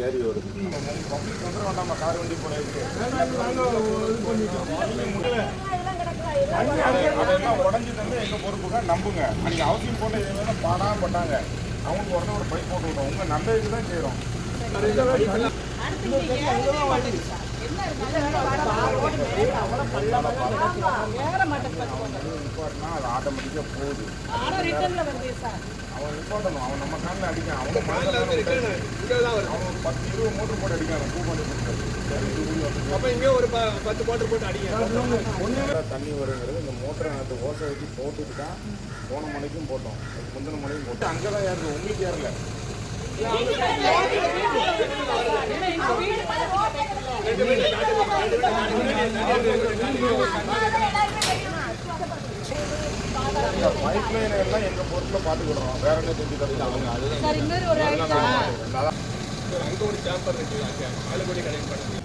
ஏறி வருது பப்ளிக் வந்துட வேண்டாமா கார் வண்டி போல அதெல்லாம் உடஞ்சி தந்து எங்க பொறுப்புங்க நம்புங்க அன்னைக்கு அவசியம் போட்ட இவங்க பாடா பட்டாங்க அவங்களுக்கு உடனே ஒரு பைக் போட்டு விட்டோம் உங்க நல்லதுக்கு தான் செய்யறோம் நிப்பாட்டினா அது ஆட்டோமேட்டிக்கா போகுது. அவன் நிப்பாட்டணும் அவன் நம்ம காலில் அடிக்கான் அவன் அவன் ஒரு பத்து இருபது மோட்டர் போட்டு அடிக்கான் பூ பண்ணி அப்ப இங்கே ஒரு ப- பத்து மோட்டர் போட்டு அடிங்க. ஒன்று தண்ணி வருங்கிறது இந்த மோட்டரை நேற்று ஓசை வச்சு போட்டுட்டு தான் போன மணிக்கும் போட்டோம். முந்தின மணிக்கும் போட்டோம். அங்கே தான் ஏறுது உங்களுக்கு ஏறல. இந்த பைப் லைன் எல்லாம் எங்கள் பொருட்களை பார்த்துக்கிடுறோம் வேற என்ன செஞ்சு தரல அவங்க அதுதான் சார் இன்னொரு ஒரு ஐடியா அங்க ஒரு சாம்பர் இருக்கு அங்க அதுல கூட கனெக்ட் பண்ணுங்க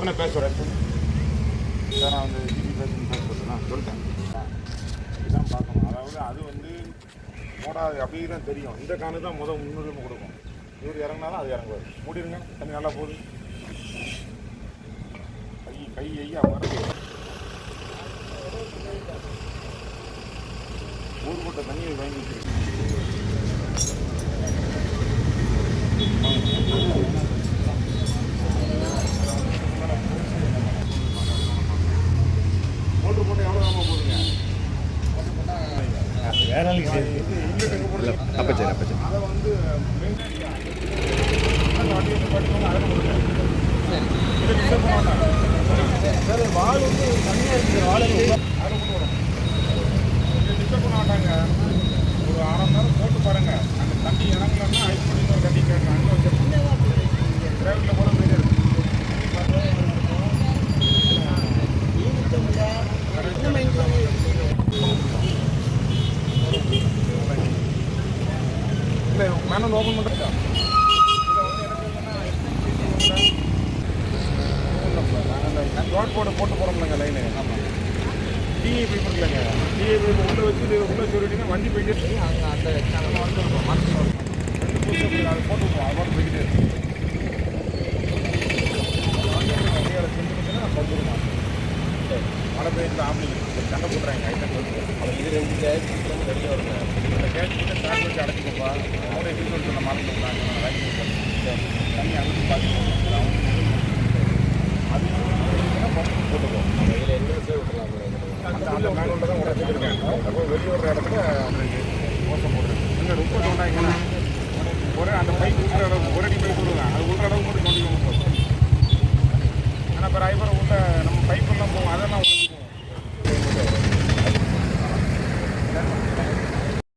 இந்த உடனே பேசுகிறேன் சார் நான் வந்து ஜிபி பேசுன்னு பேச சொல்லிட்டேன். இதுதான் பார்க்கணும். அதாவது அது வந்து மூடாது அப்படியே தான் தெரியும். இந்த காணு தான் முதல் முன்னுரிமை கொடுக்கும். இவர் இறங்கினாலும் அது இறங்குவார். மூடிடுங்க தண்ணி நல்லா போகுது. கை கை ஐயா மறந்து. ஊர்பட்ட தண்ணியை வாங்கிட்டு வச்சிருக்கு மோட்டர் போட்டு எவ்வளோ நம்ம போடுங்க வேற ஆளுக்கு அப்ப சரி அப்ப சரி அதை வந்து அந்த வந்து தனியாக இருக்குது வால் அதை கொண்டு வரும் டிஸ்டர்ப் பண்ண மாட்டாங்க. ஒரு அரை மணி நேரம் போட்டு பாருங்க அந்த தண்ணி இறங்கலன்னா ஐஸ் பண்ணி ஒரு கட்டி கேட்கலாம் அங்கே வச்சிருக்கோம் டிரைவரில் போட போயிட்டே இருக்கு இல்லை மேனுவல் ஓப்பன் பண்ணுறதா ரோட் போர்டு போட்டு போகிறோம்லங்க லைனு டிஏ பைப் இருக்குல்லங்க டிஏ பைப் வச்சு உள்ளே சொல்லிட்டீங்கன்னா வண்டி போயிட்டு அங்கே அந்த சேனல் வந்து இருக்கும் போட்டு விடுவோம் போட்டு போய்கிட்டே இருக்கும் மழை பெய்யுது ஆம்பளைங்க. சண்டை போடுறாங்க ஐட்டம் அது இது ரெண்டு கேட்டு வெளியே வருங்க இந்த கேட்டு சார் வச்சு அடைச்சிக்கோப்பா. அவங்களே வீட்டு சொன்ன மறந்து விட்றாங்க தண்ணி அனுப்பி பார்த்துக்கோங்க அது பம்பு போட்டுக்கோ அந்த அந்த மேனுவலில் தான் உடச்சிருக்கேன் அப்போ வெளியே ஒரு இடத்துல அவங்களுக்கு மோசம் போடுறது. இங்கே ரொம்ப சொன்னாங்கன்னா ஒரு அந்த பைக் உள்ள அளவுக்கு ஒரு அடி பைப் அது உள்ள அளவுக்கு மட்டும் கொண்டு ஆனால் இப்போ ஐபரை உள்ள நம்ம பைப் போவோம் போகும் அதெல்லாம்